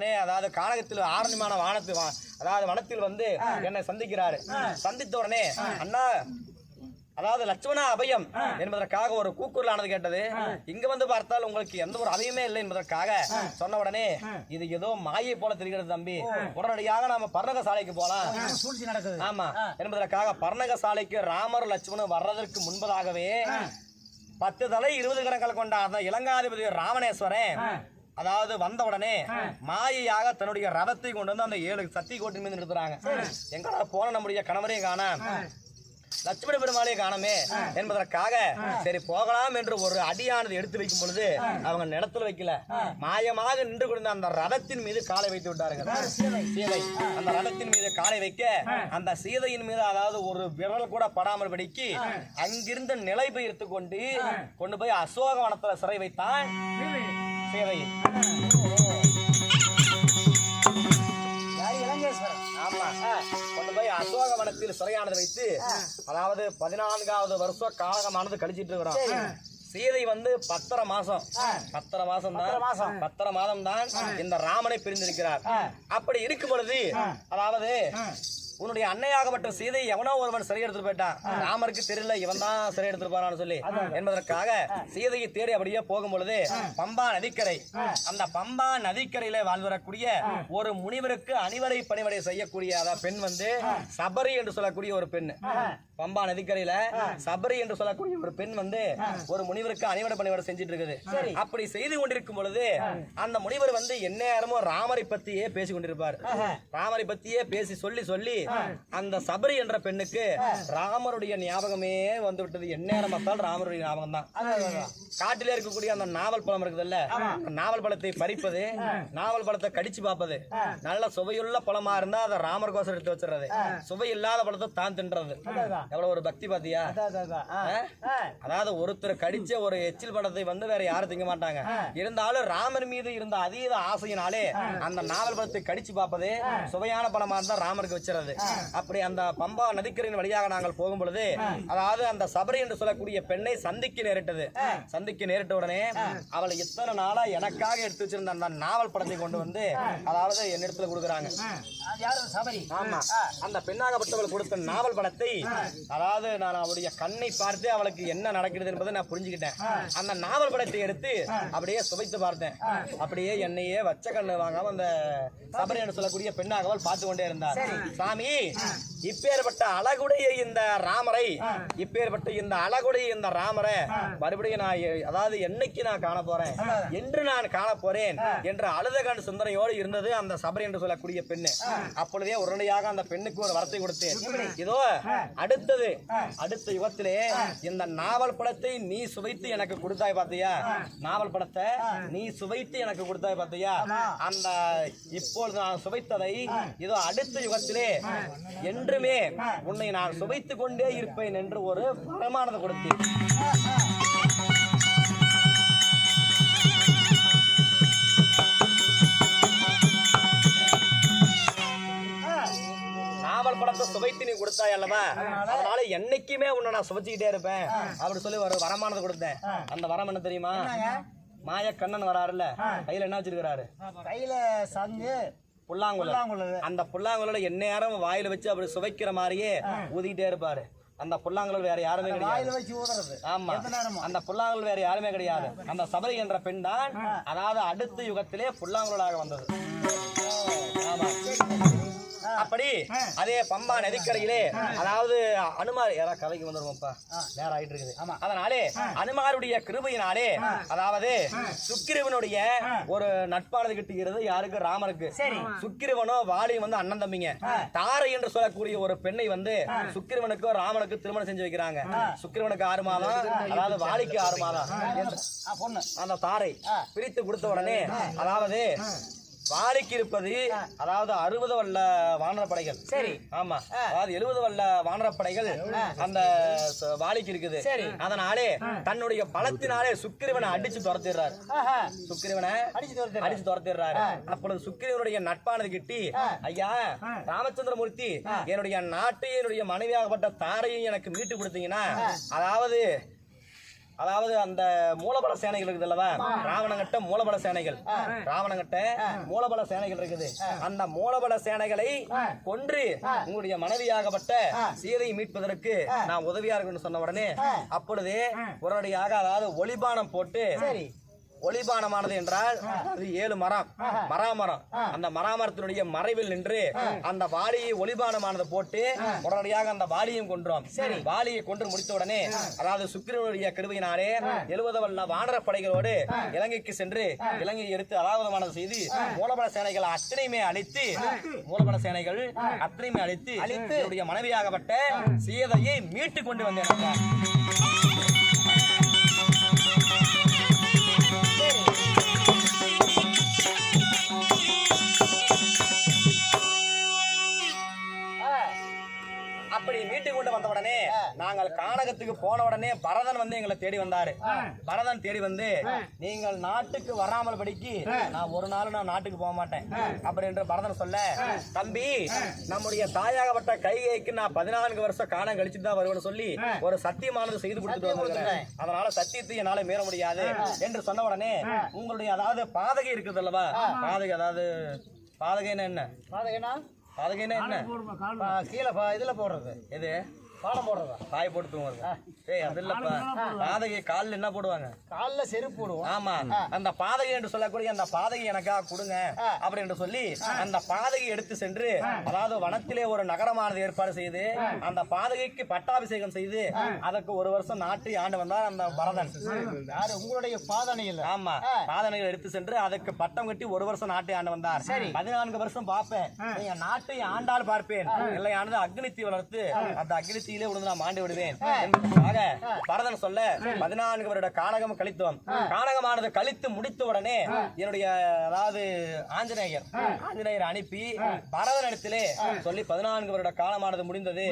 உடனே அதாவது கானகத்தில் ஆரண்யமான வானத்து அதாவது வனத்தில் வந்து என்னை சந்திக்கிறாரு. சந்தித்த உடனே அண்ணா அதாவது லட்சுமணா அபயம் என்பதற்காக ஒரு கூக்குரல் ஆனது கேட்டது இங்க வந்து பார்த்தால் உங்களுக்கு எந்த ஒரு அபயமே இல்லை என்பதற்காக சொன்ன உடனே இது ஏதோ மாயை போல தெரிகிறது தம்பி. உடனடியாக நாம பர்ணக சாலைக்கு போலாம் ஆமா. என்பதற்காக பர்ணக சாலைக்கு ராமர் லட்சுமணன் வர்றதற்கு முன்பதாகவே பத்து தலை இருபது கணக்கள் கொண்ட அந்த இலங்காதிபதி ராமணேஸ்வரன் அதாவது வந்த உடனே மாயையாக தன்னுடைய ரதத்தை கொண்டு வந்து அந்த ஏழு சத்தி கோட்டின் மீது நிறுத்துறாங்க. எங்கடா போன நம்முடைய கணவரையும் காண. லட்சுமண பெருமாளே காணமே என்பதற்காக சரி போகலாம் என்று ஒரு அடியானது எடுத்து வைக்கும் பொழுது அவங்க நிலத்துல வைக்கல. மாயமாக நின்று கொண்ட அந்த ரதத்தின் மீது காலை வைத்து விட்டார்கள். சீதை. அந்த ரதத்தின் மீது காலை வைக்க அந்த சீதையின் மீது அதாவது ஒரு விரல் கூட படாமல் படிக்கு அங்கிருந்த நிலை பெயர்த்து கொண்டு கொண்டு போய் அசோகவனத்துல சிறை வைத்தான். கொண்டு போய் அசோகவனத்தில் சிறையானது வைத்து அதாவது பதினான்காவது வருஷம் காலகமானது கழிச்சிட்டு இருக்கிறோம். சீதை வந்து பத்தரை மாசம். பத்தரை மாசம். தான் பத்தரை மாதம் தான் இந்த ராமனை பிரிந்திருக்கிறார். அப்படி இருக்கும் பொழுது அதாவது உன்னுடைய அன்னையாகப்பட்ட சீதை எவனோ ஒருவன் சிறை எடுத்துட்டு போயிட்டான். ராமருக்கு தெரியல இவன் தான் சிறை எடுத்துட்டு போறான்னு சொல்லி. என்பதற்காக சீதையை தேடி அப்படியே போகும் பொழுது பம்பா நதிக்கரை. அந்த பம்பா நதிக்கரையில வாழ்ந்து வரக்கூடிய ஒரு முனிவருக்கு அணிவடை பணிவடை செய்யக்கூடிய பெண் வந்து சபரி என்று சொல்லக்கூடிய ஒரு பெண் பம்பா நதிக்கரையில சபரி என்று சொல்லக்கூடிய ஒரு பெண் வந்து ஒரு முனிவருக்கு அணிவடை பணிவடை செஞ்சுட்டு இருக்குது அப்படி செய்து கொண்டிருக்கும் பொழுது அந்த முனிவர் வந்து எந்நேரமும் ராமரை பத்தியே பேசி கொண்டிருப்பார். ராமரை பத்தியே பேசி சொல்லி சொல்லி அந்த சபரி என்ற பெண்ணுக்கு ராமருடைய ஞாபகமே வந்து விட்டது எந்நேரம் பார்த்தால் ராமருடைய ஞாபகம் தான் காட்டிலே இருக்கக்கூடிய அந்த நாவல் பழம் இருக்குதுல்ல நாவல் பழத்தை பறிப்பது நாவல் பழத்தை கடிச்சு பார்ப்பது. நல்ல சுவையுள்ள பழமா இருந்தா அதை ராமர் கோசம் எடுத்து வச்சிடுறது. சுவை இல்லாத பழத்தை தான் தின்றது. எவ்வளவு ஒரு பக்தி பாத்தியா? அதாவது ஒருத்தர் கடிச்ச ஒரு எச்சில் பழத்தை வந்து வேற யாரும் திங்க மாட்டாங்க. இருந்தாலும் ராமர் மீது இருந்த அதீத ஆசையினாலே அந்த நாவல் பழத்தை கடிச்சு பார்ப்பது சுவையான பழமா இருந்தா ராமருக்கு வச்சிருது அப்படி அந்த பம்பா நதிக்கரையின் வழியாக நாங்கள் போகும் பொழுது அதாவது அந்த சபரி என்று சொல்லக்கூடிய பெண்ணை சந்திக்க நேரிட்டது. சந்திக்க நேரிட்ட உடனே அவளை இத்தனை நாளா எனக்காக எடுத்து வச்சிருந்த அந்த நாவல் படத்தை கொண்டு வந்து அதாவது என்னிடத்துல கொடுக்குறாங்க. ஆமா. அந்த பெண்ணாகப்பட்டவள் கொடுத்த நாவல் படத்தை அதாவது நான் அவளுடைய கண்ணை பார்த்து அவளுக்கு என்ன நடக்கிறது என்பதை நான் புரிஞ்சுக்கிட்டேன். அந்த நாவல் படத்தை எடுத்து அப்படியே சுவைத்து பார்த்தேன். அப்படியே என்னையே வச்ச கண்ணு வாங்காம அந்த சபரி என்று சொல்லக்கூடிய பெண்ணாகவள் பார்த்து கொண்டே இருந்தார் சாமி சொல்லி இப்பேற்பட்ட அழகுடைய இந்த ராமரை இப்பேற்பட்ட இந்த அழகுடைய இந்த ராமரை மறுபடியும் நான் அதாவது என்னைக்கு நான் காண போறேன்? என்று நான் காண போறேன் என்ற அழுத கண் சிந்தனையோடு இருந்தது அந்த சபரி என்று சொல்லக்கூடிய பெண்ணு. அப்பொழுதே உடனடியாக அந்த பெண்ணுக்கு ஒரு வரத்தை கொடுத்தேன். இதோ அடுத்தது அடுத்த யுகத்திலே இந்த நாவல் படத்தை நீ சுவைத்து எனக்கு கொடுத்தாய் பார்த்தியா நாவல் படத்தை நீ சுவைத்து எனக்கு கொடுத்தாய் பார்த்தியா அந்த இப்பொழுது நான் சுவைத்ததை இதோ அடுத்த யுகத்திலே என்றுமே உன்னை நான் சுவைத்துக் கொண்டே இருப்பேன் என்று ஒரு பிரமாணத்தை கொடுத்தேன் நாவல் படத்தை சுவைத்து நீ கொடுத்தாய் அல்லவா? அதனால என்னைக்குமே உன்னை நான் சுவைச்சுக்கிட்டே இருப்பேன். அப்படி சொல்லி ஒரு வரமானதை கொடுத்தேன். அந்த வரம் என்ன தெரியுமா? மாய கண்ணன் வராருல்ல. கையில என்ன வச்சிருக்கிறாரு? கையில சங்கு. புல்லாங்குழல். அந்த புல்லாங்குழல எந்நேரம் வாயில வச்சு அப்படி சுவைக்கிற மாதிரியே ஊதிக்கிட்டே இருப்பாரு. அந்த புல்லாங்குழல் வேற யாருமே கிடையாது. ஆமா. அந்த புல்லாங்குழல் வேற யாருமே கிடையாது. அந்த சபரி என்ற பெண் தான் அதாவது அடுத்த யுகத்திலே புல்லாங்குழலாக வந்தது. அப்படி அதே பம்பா நதிக்கரையிலே அதாவது அனுமார் யாராவது கதைக்கு வந்துருவோம்ப்பா. நேரம் ஆயிட்டு இருக்குது அதனாலே அனுமாருடைய கிருபையினாலே அதாவது சுக்கிரவனுடைய ஒரு நட்பானது கிட்டுகிறது யாருக்கு? ராமருக்கு. சுக்கிரவனோ வாலியும் வந்து அண்ணன் தம்பிங்க. தாரை என்று சொல்லக்கூடிய ஒரு பெண்ணை வந்து சுக்கிரவனுக்கு ராமனுக்கு திருமணம் செஞ்சு வைக்கிறாங்க. சுக்கிரவனுக்கு ஆறு மாதம் அதாவது வாலிக்கு ஆறு மாதம் அந்த தாரை பிரித்து கொடுத்த உடனே அதாவது வாலிக்கு இருப்பது அதாவது அறுபது வல்ல வானர படைகள். சரி. ஆமா. அதாவது எழுபது வல்ல வானர படைகள் அந்த வாலிக்கு இருக்குது. சரி. அதனாலே தன்னுடைய பலத்தினாலே சுக்கிரவனை அடிச்சு துரத்திடுறாரு. சுக்கிரவனை அடிச்சு. அடிச்சு துரத்திடுறாரு. அப்பொழுது சுக்கிரவனுடைய நட்பானது கிட்டி ஐயா ராமச்சந்திரமூர்த்தி என்னுடைய நாட்டை என்னுடைய மனைவியாகப்பட்ட தாரையும் எனக்கு மீட்டு கொடுத்தீங்கன்னா அதாவது அதாவது அந்த மூலபல சேனைகள் இருக்குது அல்லவா? ராவணங்கிட்ட மூலபல சேனைகள். ராவணங்கிட்ட மூலபல சேனைகள் இருக்குது. அந்த மூலபல சேனைகளை கொன்று உங்களுடைய மனைவியாகப்பட்ட சீதையை மீட்பதற்கு நான் உதவியா இருக்குன்னு சொன்ன உடனே அப்பொழுதே உடனடியாக அதாவது ஒளிபானம் போட்டு சரி. ஒளிபானமானது என்றால் அது ஏழு மரம். மராமரம். அந்த மராமரத்தினுடைய மறைவில் நின்று அந்த வாளியை ஒளிபானமானது போட்டு உடனடியாக அந்த வாளியும் கொன்றோம். சரி. வாளியை கொன்று முடித்த உடனே அதாவது சுக்கிரனுடைய கிருபையினாலே எழுபது வல்ல வானர படைகளோடு இலங்கைக்கு சென்று இலங்கையை எடுத்து அலாவதமானது செய்து மூலபல சேனைகள் அத்தனையுமே அழித்து மூலபல சேனைகள் அத்தனையுமே அழித்து அழித்து. என்னுடைய மனைவியாகப்பட்ட சீதையை மீட்டு கொண்டு வந்தேன் அப்படி மீட்டு கொண்டு வந்த உடனே நாங்கள் கானகத்துக்கு போன உடனே பரதன் வந்து எங்களை தேடி வந்தாரு. பரதன் தேடி வந்து நீங்கள் நாட்டுக்கு வராமல் படிக்கு நான் ஒரு நாள் நான் நாட்டுக்கு போக மாட்டேன். அப்படி என்று பரதன் சொல்ல தம்பி நம்முடைய தாயாகப்பட்ட கைகைக்கு நான் பதினான்கு வருஷம் காணம் கழிச்சு தான் வருவேன்னு சொல்லி ஒரு சத்தியமானது செய்து கொடுத்துட்டு வந்திருக்கிறேன் அதனால சத்தியத்தை என்னால மீற முடியாது. என்று சொன்ன உடனே உங்களுடைய அதாவது பாதகை இருக்குது அல்லவா? பாதகை அதாவது பாதகைன்னா என்ன? பாதகனா பாதகைன்னா என்ன பா- கீழே பா- இதுல போடுறது. எது? பாலம் போடுறதா? பாய் போட்டு தூங்குறது. ஏய் அது இல்லப்பா பாதகை காலில் என்ன போடுவாங்க? கால்ல செருப்பு போடுவோம். ஆமா. அந்த பாதகை என்று சொல்லக்கூடிய அந்த பாதகை எனக்காக கொடுங்க அப்படி என்று சொல்லி அந்த பாதகை எடுத்து சென்று அதாவது வனத்திலே ஒரு நகரமானது ஏற்பாடு செய்து அந்த பாதகைக்கு பட்டாபிஷேகம் செய்து அதற்கு ஒரு வருஷம் நாட்டை ஆண்டு வந்தார் அந்த பரதன். யாரு? உங்களுடைய பாதனையில். ஆமா. பாதனைகள் எடுத்து சென்று அதுக்கு பட்டம் கட்டி ஒரு வருஷம் நாட்டை ஆண்டு வந்தார். பதினான்கு வருஷம் பார்ப்பேன். நாட்டை ஆண்டால் பார்ப்பேன். இல்லையானது அக்னித்தி வளர்த்து அந்த அக்னித்தியிலே விழுந்து நான் மாண்டு விடுவேன். பரதன் சொல்ல பதினான்கு வருட கானகம் கழித்தோம். கானகமானது கழித்து முடித்த உடனே என்னுடைய அதாவது ஆஞ்சநேயர் ஆஞ்சநேயர் அனுப்பி பரதனிடத்திலே சொல்லி பதினான்கு வருட காலமானது முடிந்தது.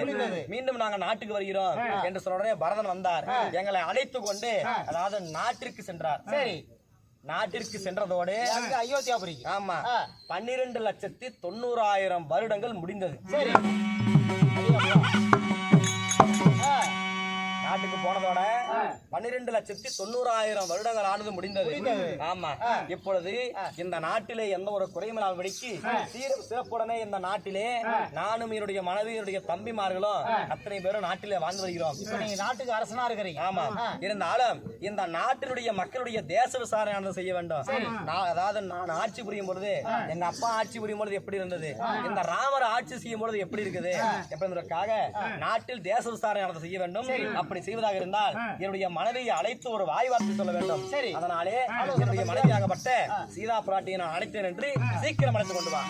மீண்டும் நாங்க நாட்டுக்கு வருகிறோம் என்று சொன்ன உடனே பரதன் வந்தார். எங்களை அழைத்து கொண்டு அதாவது நாட்டிற்கு சென்றார். சரி. நாட்டிற்கு சென்றதோடு அங்க அயோத்தியாபுரிக்கு ஆமா. பன்னிரண்டு லட்சத்தி தொண்ணூறாயிரம் வருடங்கள் முடிந்தது. சரி. பன்னிரண்டு லட்சத்தி தொண்ணூறாயிரம் வருடங்கள் ஆனது முடிந்தது. ஆமா. இப்பொழுது இந்த நாட்டிலே எந்த ஒரு குறைமலாபடிக்கு சீரும் சிறப்புடனே இந்த நாட்டிலே நானும் என்னுடைய மனைவியினுடைய தம்பிமார்களும் அத்தனை பேரும் நாட்டிலே வாழ்ந்து வருகிறோம். நீங்க நாட்டுக்கு அரசனா இருக்கிறீங்க. ஆமா. இருந்தாலும் இந்த நாட்டினுடைய மக்களுடைய தேச விசாரணை செய்ய வேண்டும். நான் அதாவது நான் ஆட்சி புரியும் பொழுது எங்க அப்பா ஆட்சி புரியும் பொழுது எப்படி இருந்தது? இந்த ராமர் ஆட்சி செய்யும் பொழுது எப்படி இருக்குது? என்பதற்காக நாட்டில் தேச விசாரணை செய்ய வேண்டும். அப்படி செய்வதாக இருந்தால் என்னுடைய மனைவியை அழைத்து ஒரு வாய் வார்த்தை சொல்ல வேண்டும். சரி. அதனாலே என்னுடைய மனைவியாகப்பட்ட சீதா பிராட்டியை நான் அழைத்தேன் என்று சீக்கிரம் அழைத்து கொண்டு வா.